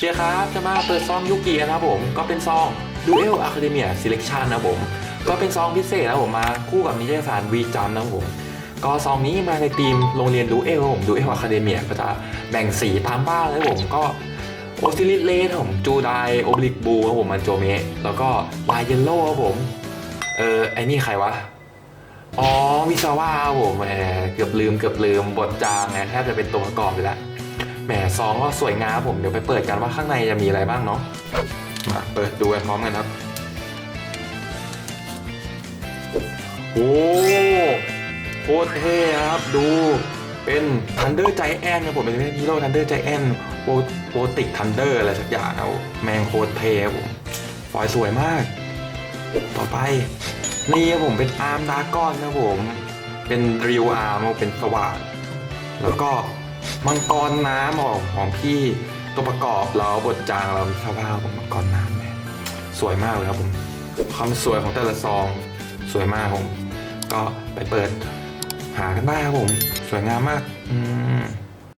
เชียร์ครับจะมาเปิดซองยุกินะครับผมก็เป็นซอง Duel Academia Selection นะผมก็เป็นซองพิเศษนะผมมาคู่กับนิตยสารวีจัมนะผมก็ซองนี้มาในทีมโรงเรียนดูเอลผมดูเอลอะคาเดเมียก็จะแบ่งสีตามบ้านเลยผมก็โอซิลิสเลสผมจูไดโอบลิกบูครับผมมันโจเมะแล้วก็ลายเยลโล่ครับผม เออไอ้นี่ใครวะ อ๋อมิซาว่าครับผมแหมเกือบลืมเกือบลืมบทจางไงแทบจะเป็นตัวประกอบไปแล้ว แหมซองก็สวยงามผมเดี๋ยวไปเปิดกันว่าข้างในจะมีอะไรบ้างเนาะมาเปิดดูกันพร้อมกันครับ โอ้โคตรเท่ครับ ดูเป็นทันเดอร์ใจแอนครับผมเป็นฮีโร่ทันเดอร์ใจแอนโปรติกทันเดอร์อะไรสักอย่างครับแมงโคตรเท่ครับผมฟอยสวยมาก ต่อไป นี่ครับผมเป็นอาร์มดาก้อนนะผม เป็นริวอาร์มเป็นสว่านแล้วก็ มังกรน้ำของของพี่ตัวประกอบเราบทจางเรามีคร่าวๆของมังกรน้ำเนี่ยสวยมากเลยครับผมความสวยของแต่ละซองสวยมากผมก็ไปเปิดหากันได้ครับผม สวยงามมาก อืม